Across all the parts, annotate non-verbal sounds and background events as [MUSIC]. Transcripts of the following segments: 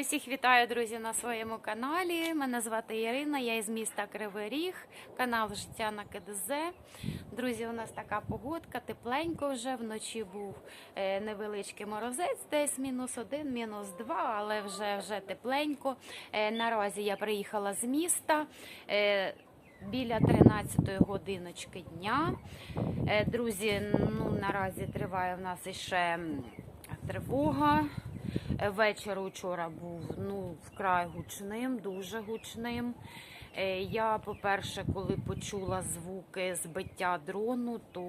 Усіх вітаю, друзі, на своєму каналі. Мене звати Ірина, я із міста Кривий Ріг, канал Життя на КДЗ. Друзі, у нас така погодка, тепленько вже. Вночі був е, невеличкий морозець, десь мінус один, мінус два, але вже, вже тепленько. Е, Наразі я приїхала з міста. е, Біля 13 годиночки дня. Друзі, ну наразі триває в нас іще тривога. Е, Вечір учора був ну вкрай гучним, дуже гучним. Е, Я, по-перше, коли почула звуки збиття дрону, то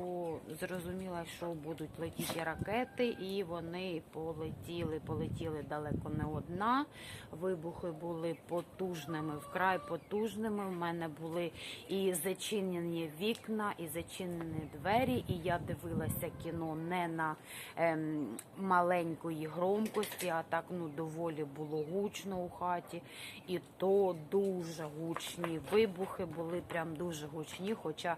зрозуміла, що будуть летіти ракети, і вони полетіли, полетіли далеко не одна. Вибухи були потужними, вкрай потужними. У мене були і зачинені вікна, і зачинені двері. І я дивилася кіно не на ем, маленької громкості, а так ну доволі було гучно у хаті. І то дуже гучні вибухи були прям дуже гучні. Хоча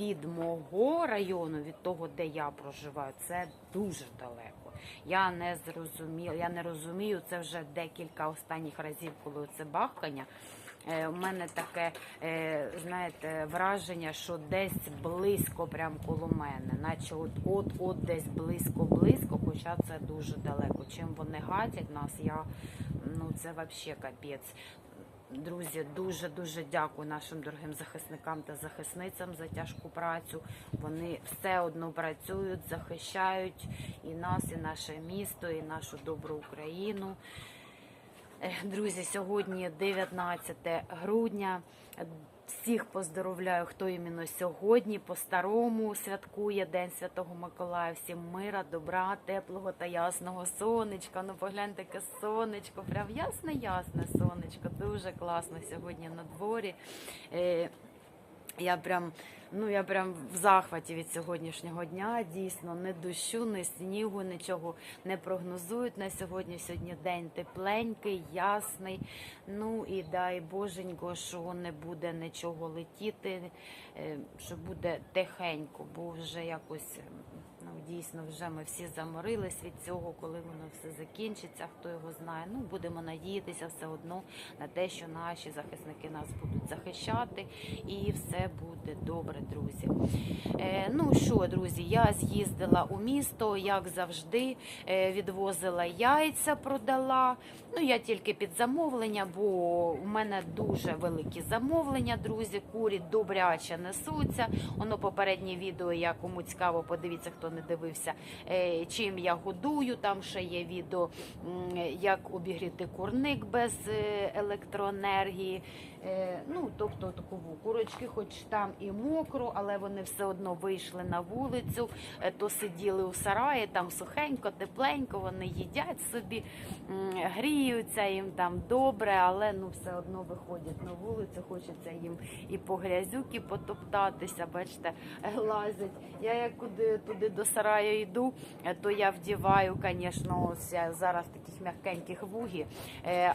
від мого району, від того, де я проживаю, це дуже далеко. Я не зрозуміла, я не розумію. Це вже декілька останніх разів, коли це бахкання. Е, У мене таке, е, знаєте, враження, що десь близько, прям коло мене, наче от от от десь близько-близько, хоча це дуже далеко. Чим вони гатять нас, я ну це взагалі капець. Друзі, дуже дуже дякую нашим дорогим захисникам та захисницям за тяжку працю. Вони все одно працюють, захищають і нас, і наше місто, і нашу добру Україну. Е, Друзі, сьогодні 19 грудня. Всіх поздоровляю, хто іменно сьогодні по-старому святкує День Святого Миколая. Всім мира, добра, теплого та ясного сонечка. Ну погляньте, яке сонечко, прям ясне-ясне сонечко. Дуже класно сьогодні на дворі. Я прям, ну я прям в захваті від сьогоднішнього дня. Дійсно, не дощу, не снігу, нічого не прогнозують на сьогодні. Сьогодні день тепленький, ясний. Ну і дай Боженько, що не буде нічого летіти, е, що буде тихенько, бо вже якось. Дійсно, вже ми всі заморились від цього, коли воно все закінчиться, хто його знає. Ну, будемо надіятися все одно на те, що наші захисники нас будуть захищати, і все буде добре, друзі. Е, ну що, друзі, я з'їздила у місто, як завжди, е, відвозила яйця, продала. Ну, я тільки під замовлення, бо у мене дуже великі замовлення, друзі. Курі добряче несуться. Воно попереднє відео, я кому цікаво, подивіться, хто не дивився, е, чим я годую. Там ще є відео, як обігріти курник без е, електроенергії. Е, Ну, тобто такову курочки, хоч там і мокро, але вони все одно вийшли на вулицю, е, то сиділи у сараї, там сухенько, тепленько, вони їдять собі, гріються їм там добре, але ну все одно виходять на вулицю, хочеться їм і по грязюки потоптатися, бачите, лазять. Я як куди туди до сараю йду, е, то я вдіваю, звісно, зараз таких м'якеньких вугі,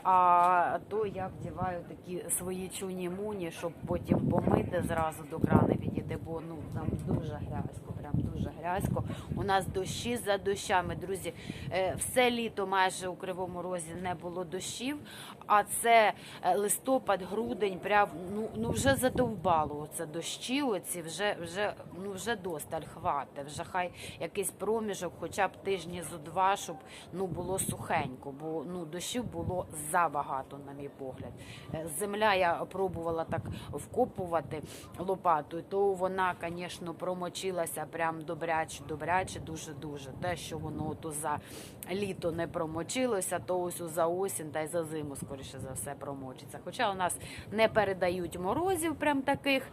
а то я вдіваю такі свої чуні муні, щоб потім помити зразу до крани підійти, бо ну там дуже грязько, прям дуже грязько. У нас дощі за дощами, друзі. Е, Все літо майже у Кривому Розі не було дощів, а це е, листопад, грудень, прям ну, ну вже задовбало оце дощі. Оці вже вже ну вже досталь хвати. Вже хай якийсь проміжок, хоча б тижні зо два, щоб ну було сухенько, бо ну дощів було забагато, на мій погляд. Е, Земля я пробувала так вкопувати лопатою, то вона, звісно, промочилася прям добряче, добряче, дуже дуже. Те, що воно то за літо не промочилося, то ось за осінь та й за зиму, скоріше за все, промочиться. Хоча у нас не передають морозів, прям таких.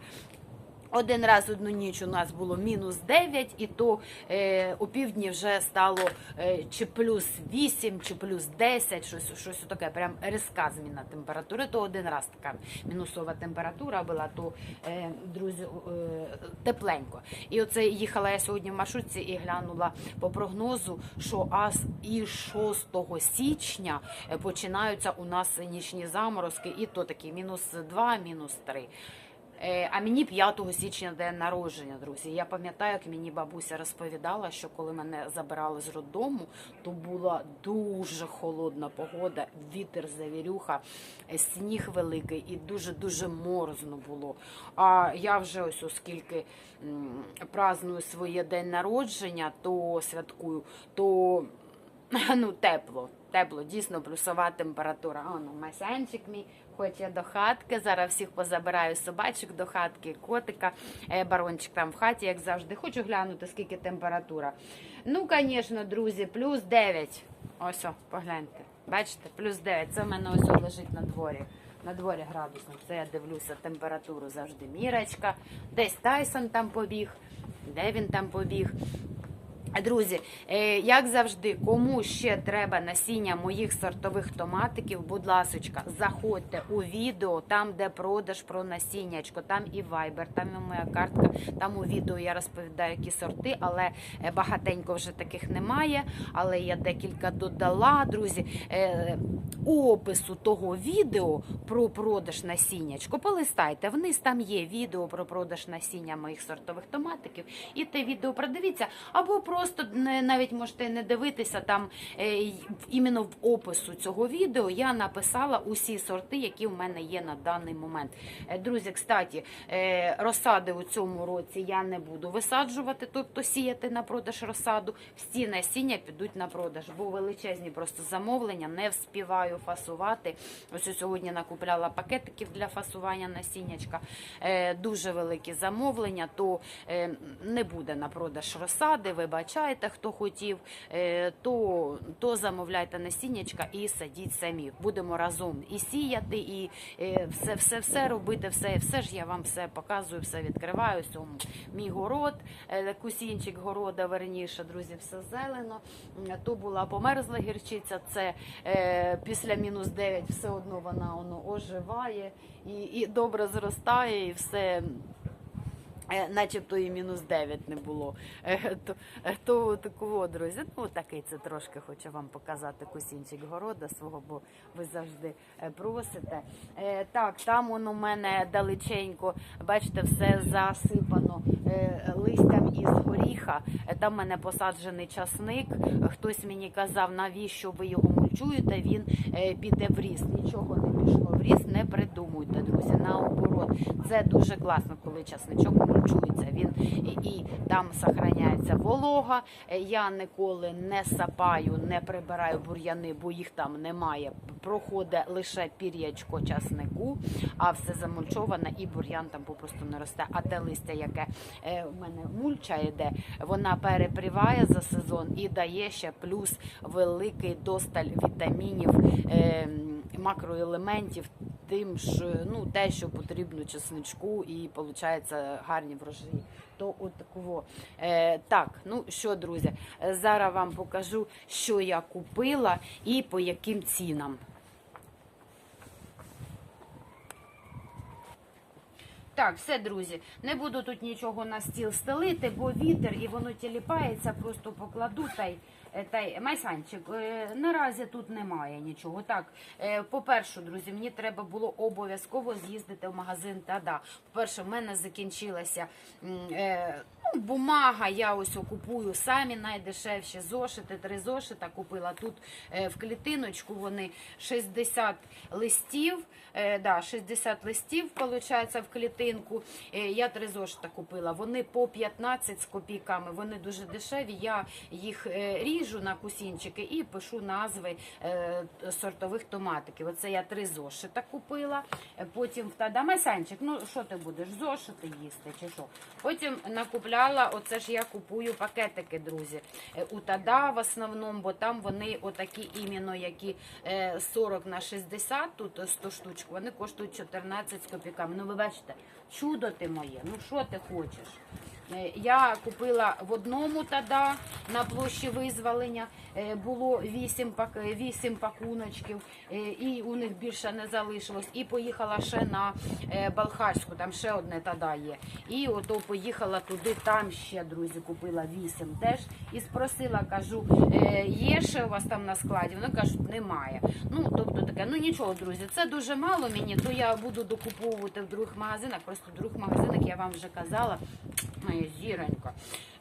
Один раз одну ніч у нас було мінус 9, і то е, у півдні вже стало е, чи плюс 8, чи плюс 10, щось, щось таке, прям різка зміна температури. То один раз така мінусова температура була, то, е, друзі, е, тепленько. І оце їхала я сьогодні в маршрутці і глянула по прогнозу, що аж і 6 січня е, починаються у нас нічні заморозки, і то такі мінус 2, мінус 3. Е, А мені 5 січня день народження, друзі. Я пам'ятаю, як мені бабуся розповідала, що коли мене забирали з роддому, то була дуже холодна погода, вітер завірюха, е, сніг великий і дуже дуже морозно було. А я вже ось оскільки м, праздную своє день народження, то святкую, то [LAUGHS] ну тепло. Тепло, дійсно плюсова температура. А, ну, масянчик мій хоче до хатки. Зараз всіх позабираю собачок до хатки, котика, е, барончик там в хаті, як завжди. Хочу глянути, скільки температура. Ну, звісно, друзі, плюс 9. Ось, о, погляньте. Бачите, плюс 9. Це в мене ось лежить на дворі. На дворі градусно. Це я дивлюся температуру завжди. Мірочка. Десь Тайсон там побіг. Де він там побіг? Друзі, е, як завжди, кому ще треба насіння моїх сортових томатиків, будь ласочка, заходьте у відео, там, де продаж про насіннячко, там і Viber, там і моя картка. Там у відео я розповідаю, які сорти, але е, багатенько вже таких немає. Але я декілька додала, друзі. Е, опису того відео про продаж насіннячко, полистайте. Вниз там є відео про продаж насіння моїх сортових томатиків. І те відео продивіться, або просто навіть можете не дивитися там е, іменно в опису цього відео я написала усі сорти, які в мене є на даний момент. Е, Друзі, кстати, е, розсади у цьому році я не буду висаджувати, тобто сіяти на продаж розсаду. Всі насіння підуть на продаж, бо величезні просто замовлення, не вспіваю фасувати. Ось сьогодні накупляла пакетиків для фасування насіннячка. Дуже великі замовлення, то не буде на продаж розсади. Вибачайте, хто хотів, е, то, то замовляйте насіннячка і садіть самі. Будемо разом і сіяти, і е, все, все, все робити, все, все ж я вам все показую, все відкриваю. Ось мій город, е, кусінчик города, верніше, друзі, все зелено. То була померзла гірчиця, це після мінус 9 все одно вона воно оживає і, і добре зростає, і все. Е, Начебто і мінус 9 не було. Е, То, е, то такого, друзі, ну такий це трошки хочу вам показати кусінчик города свого, бо ви завжди просите. Так, там воно у мене далеченько, бачите, все засипано листям із горіха. Там в мене посаджений часник. Хтось мені казав, навіщо ви його мульчуєте, він е, піде в ріст. Нічого не пішло в ріст, не придумуйте, друзі. Наоборот, це дуже класно, коли часничок мульчується. Він і, і там сохраняється волога. Е, Я ніколи не сапаю, не прибираю бур'яни, бо їх там немає. Проходить лише пір'ячко часнику, а все замульчоване і бур'ян там попросту не росте. А те листя, яке е, в мене мульча йде, вона перепріває за сезон і дає ще плюс великий досталь вітамінів, е, макроелементів. Тим ж ну те, що потрібно чесничку, і виходить гарні врожаї. То от такого. Е, так, ну що, друзі, зараз вам покажу, що я купила і по яким цінам. Так, все, друзі, не буду тут нічого на стіл стелити, бо вітер і воно тіліпається, просто покладу та й. е, Та й майсанчик, е, наразі тут немає нічого. Так, е, по-перше, друзі, мені треба було обов'язково з'їздити в магазин Тада. По-перше, в мене закінчилася ну, бумага. Я ось окупую самі найдешевші зошити. Три зошита купила тут е, в клітиночку. Вони 60 листів. Е, да, 60 листів, виходить, в клітинку. Е, я три зошита купила. Вони по 15 з копійками. Вони дуже дешеві. Я їх ріжу на кусінчики і пишу назви сортових томатиків. Оце я три зошита купила. Потім Тада Масянчик, ну що ти будеш? Зошити їсти чи що? Потім накупляла, оце ж я купую пакетики, друзі. Е, У Тада в основному, бо там вони отакі іменно, які е, 40 на 60, тут 100 штучок, вони коштують 14 з копійками. Ну ви бачите, чудо ти моє, ну що ти хочеш? Е, Я купила в одному тада на площі визволення. Е, Було 8, пак, 8 пакуночків, е, і у них більше не залишилось. І поїхала ще на Балхарську, там ще одне тада є. І ото поїхала туди, там ще, друзі, купила 8 теж. І спросила, кажу, «Е, є ще у вас там на складі? Вони кажуть, немає. Ну, тобто таке, ну нічого, друзі, це дуже мало мені, то я буду докуповувати в других магазинах. Просто в других магазинах я вам вже казала, зіронька.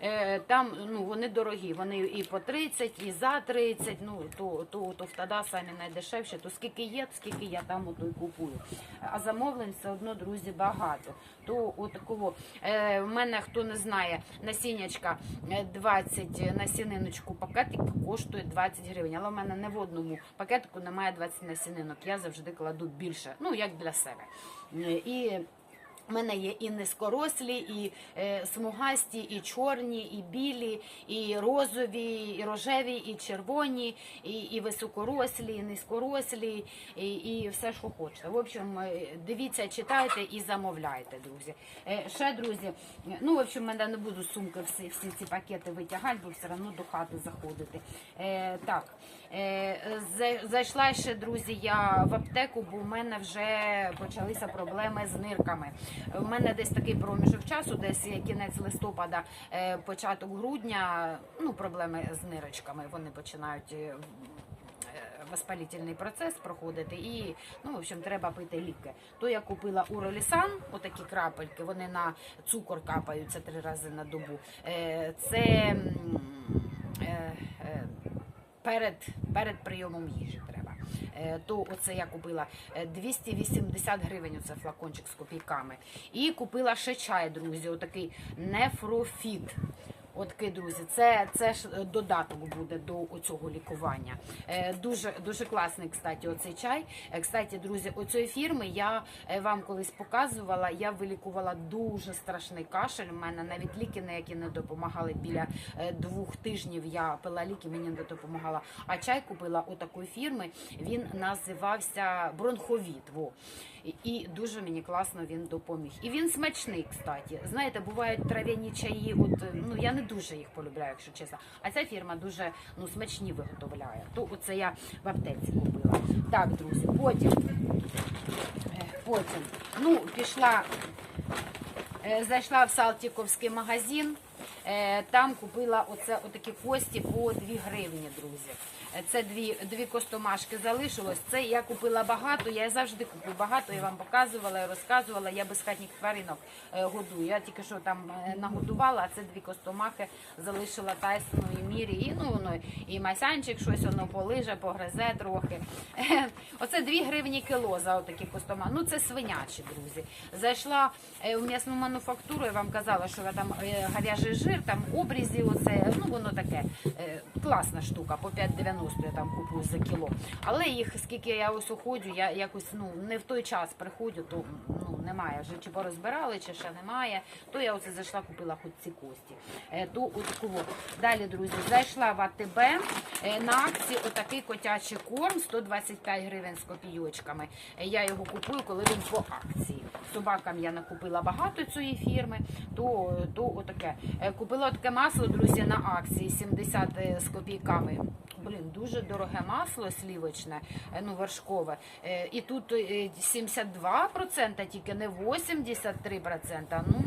Е, там ну, вони дорогі, вони і по 30, і за 30, ну то, то, то в тада самі найдешевші, то скільки є, скільки я там ото й купую. А замовлень все одно, друзі, багато. То отакого, е, в мене, хто не знає, насіннячка е, 20 насіниночку пакетик коштує 20 гривень. Але в мене не в одному пакетику немає 20 насінинок. Я завжди кладу більше, ну як для себе. Е, І у мене є і низькорослі, і е, смугасті, і чорні, і білі, і розові, і рожеві, і червоні, і, і високорослі, і низькорослі, і, і все, що хочете. В общем, е, дивіться, читайте і замовляйте, друзі. Е, ще, друзі, е, ну, в общем, мене не буду сумки всі, всі ці пакети витягати, бо все одно до хати заходити. Е, так. Е, Зайшла ще, друзі, я в аптеку, бо в мене вже почалися проблеми з нирками. У мене десь такий проміжок часу, десь кінець листопада, е, початок грудня, ну, проблеми з нирочками. Вони починають. е, е, Воспалительний процес проходити і ну в общем треба пити ліки. То я купила уролісан, отакі крапельки. Вони на цукор капаються три рази на добу. Це перед, перед прийомом їжі треба. Е, То оце я купила е, 280 гривень, оце флакончик з копійками. І купила ще чай, друзі, отакий нефрофіт. Отакий, друзі, це, це ж е, додаток буде до цього лікування. Е, дуже, дуже класний, кстати, оцей чай. Е, Кстати, друзі, оцієї фірми я вам колись показувала. Я вилікувала дуже страшний кашель. У мене навіть ліки ніякі не допомагали. Біля двох тижнів я пила ліки, мені не допомагала. А чай купила у такої фірми. Він називався бронховіт. Во. І- дуже мені класно він допоміг. І він смачний, кстати. Знаєте, бувають трав'яні чаї. От ну я не дуже їх полюбляю, якщо чесно. А ця фірма дуже ну смачні виготовляє. То оце я в аптеці купила. Так, друзі, потім. е, Потім, ну, пішла Е, Зайшла в Салтіковський магазин, там купила оце отакі кості по 2 гривні, друзі. Е, Це дві, дві костомашки залишилось. Це я купила багато, я завжди купую багато, я вам показувала, розказувала, я безхатніх тваринок е, годую. Я тільки що там е, нагодувала, а це дві костомахи залишила Тайсону і Мірі. І, ну, воно, і Масянчик щось воно полиже, погризе трохи. Е, Оце 2 гривні кіло за отакі костомахи. Ну це свинячі, друзі. Зайшла е, в м'ясну мануфактуру, я вам казала, що я там е, говяжий жир, там обрізі, оце, ну воно таке е, класна штука, по 5,90 я там купую за кіло. Але їх, скільки я ось уходжу, я якось ну не в той час приходжу, то ну немає вже чи порозбирали, чи ще немає. То я оце зайшла, купила хоч ці кості. Е, то отаку. Далі, друзі, зайшла в АТБ е, на акції отакий котячий корм 125 гривень з копійочками. Я його купую, коли він по акції. Собакам я накупила багато цієї фірми, то, то отаке. Е, Купила таке масло, друзі, на акції 70 з копійками. Блін, дуже дороге масло слівочне, е, ну вершкове. Е, І тут е, 72%, тільки не 83%. Ну,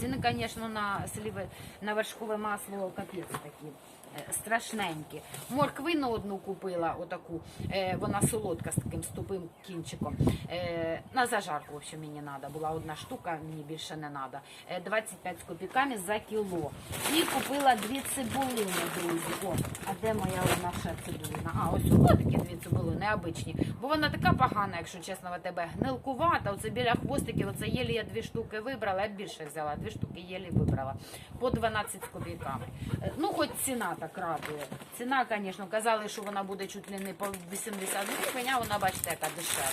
ціни, звісно, на сліве, на вершкове масло капець такі. Е, Страшненькі. Морквину одну купила, отаку, е, вона солодка з таким з тупим кінчиком. Е, на зажарку, в общем, мені треба була одна штука, мені більше не треба. Е, 25 з копійками за кіло. І купила дві цибулини, друзі. О, а де моя одна ще цибулина? А, ось ось такі дві цибулини, необичні. Бо вона така погана, якщо чесно, в тебе гнилкувата. Оце біля хвостиків, оце єлі я дві штуки вибрала, я більше взяла, дві штуки єлі вибрала. По 12 з копійками. Ну, хоч ціна так радує. Ціна, звісно, казали, що вона буде чуть ли не по 80 гривень, а вона, бачите, яка дешева.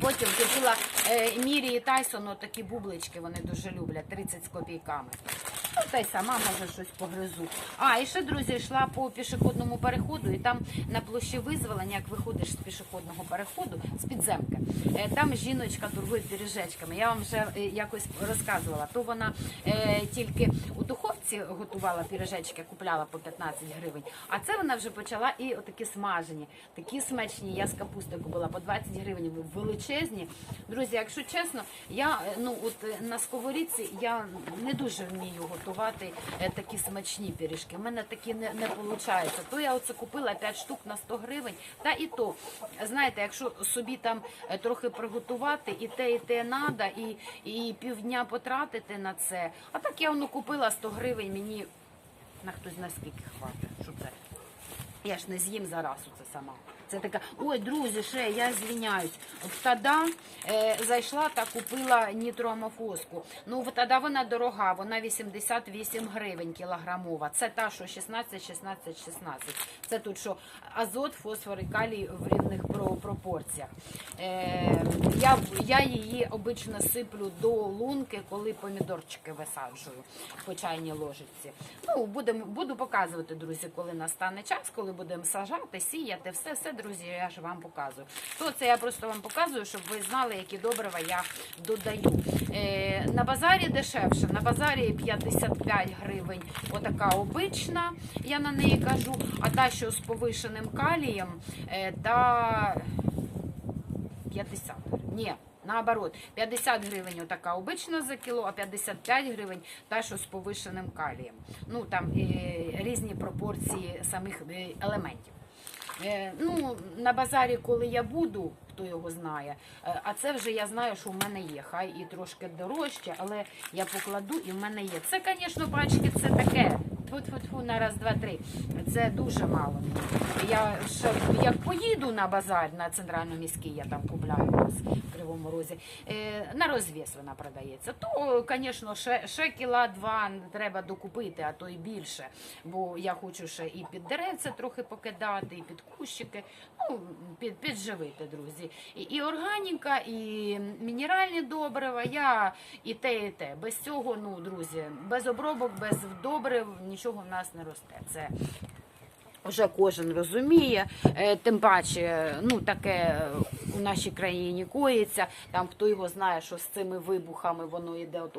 Потім купила е, Мірі і Тайсону такі бублички, вони дуже люблять, 30 з копійками. Ну, та й сама може щось погризу. А, і ще, друзі, йшла по пішохідному переходу, і там на площі визволення, як виходиш з пішохідного переходу, з підземки, е, там жіночка торгує пиріжечками. Я вам вже е, якось розказувала. То вона е, тільки у духовці готувала пиріжечки, купляла по 15 гривень. А це вона вже почала і отакі смажені, такі смачні. Я з капусти купила по 20 гривень, величезні. Друзі, якщо чесно, я е, ну от е, на сковорідці я не дуже вмію готувати е, такі смачні пиріжки. У мене такі не, не виходить. То я оце купила 5 штук на 100 гривень. Та і то, знаєте, якщо собі там трохи приготувати, і те, і те надо, і, і півдня потратити на це. А так я воно купила 100 гривень, мені на хтось наскільки хватить, щоб це. Я ж не з'їм зараз оце сама. Це така, ой, друзі, ще я звіняюсь. От тоді е, зайшла та купила нітроамофоску. Ну, в- тоді вона дорога, вона 88 гривень кілограмова. Це та, що 16, 16, 16. Це тут що азот, фосфор і калій в рівних пропорціях. Е, я, я її обично сиплю до лунки, коли помідорчики висаджую по чайній ложечці. Ну, будемо, буду показувати, друзі, коли настане час, коли будемо сажати, сіяти, все, все, друзі, я ж вам показую. То це я просто вам показую, щоб ви знали, які добрива я додаю. Е, на базарі дешевше, на базарі 55 гривень, отака обична, я на неї кажу, а та, що з повишеним калієм, е, та 50 гривень. Ні, наоборот, 50 гривень отака обична за кіло, а 55 гривень та, що з повишеним калієм. Ну там е, різні пропорції самих е, елементів. Е, ну, на базарі, коли я буду, хто його знає, е, а це вже я знаю, що в мене є. Хай і трошки дорожче, але я покладу і в мене є. Це, звісно, пачки, це таке. Тьфу-тьфу-тьфу, на раз, два, три. Це дуже мало. Я ще як поїду на базар на центральну міський, я там купляю у нас в Кривому Розі, е, на розв'яз вона продається. То, звісно, ще, ще кіла два треба докупити, а то і більше. Бо я хочу ще і під деревця трохи покидати, і під кущики. Ну, під, підживити, друзі. І, і органіка, і мінеральні добрива, я і те, і те. Без цього, ну, друзі, без обробок, без добрив нічого в нас не росте. Це вже кожен розуміє, Е, тим паче, ну таке е, у нашій країні коїться. Там хто його знає, що з цими вибухами воно йде от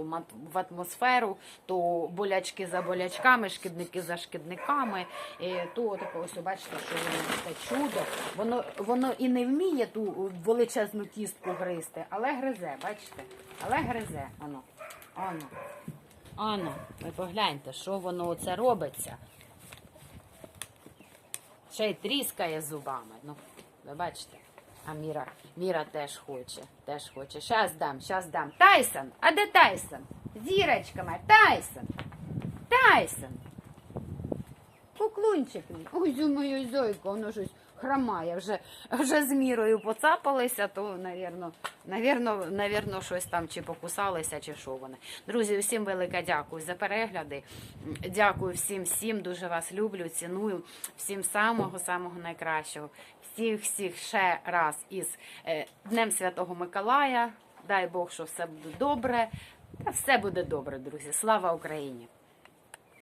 в атмосферу, то болячки за болячками, шкідники за шкідниками. Е, То таке ось бачите, що воно те чудо. Воно воно і не вміє ту величезну кістку гризти, але гризе, бачите? Але гризе. Воно. Ано. Ано, ви погляньте, що воно оце робиться. Ще й тріскає зубами. Ну, ви бачите. А Міра, Міра теж хоче, теж хоче. Щас дам, щас дам. Тайсон! А де Тайсон? Зірочка моя, Тайсон! Тайсон! Поклунчик мій. Ой, зю мою зойко, воно щось хромає. Вже, вже з мірою поцапалися, то, навірно, навірно, навірно, щось там чи покусалися, чи що вони. Друзі, всім велике дякую за перегляди. Дякую всім, всім, дуже вас люблю, ціную. Всім самого-самого найкращого. Всіх, всіх ще раз із е, Днем Святого Миколая. Дай Бог, що все буде добре. Та все буде добре, друзі. Слава Україні!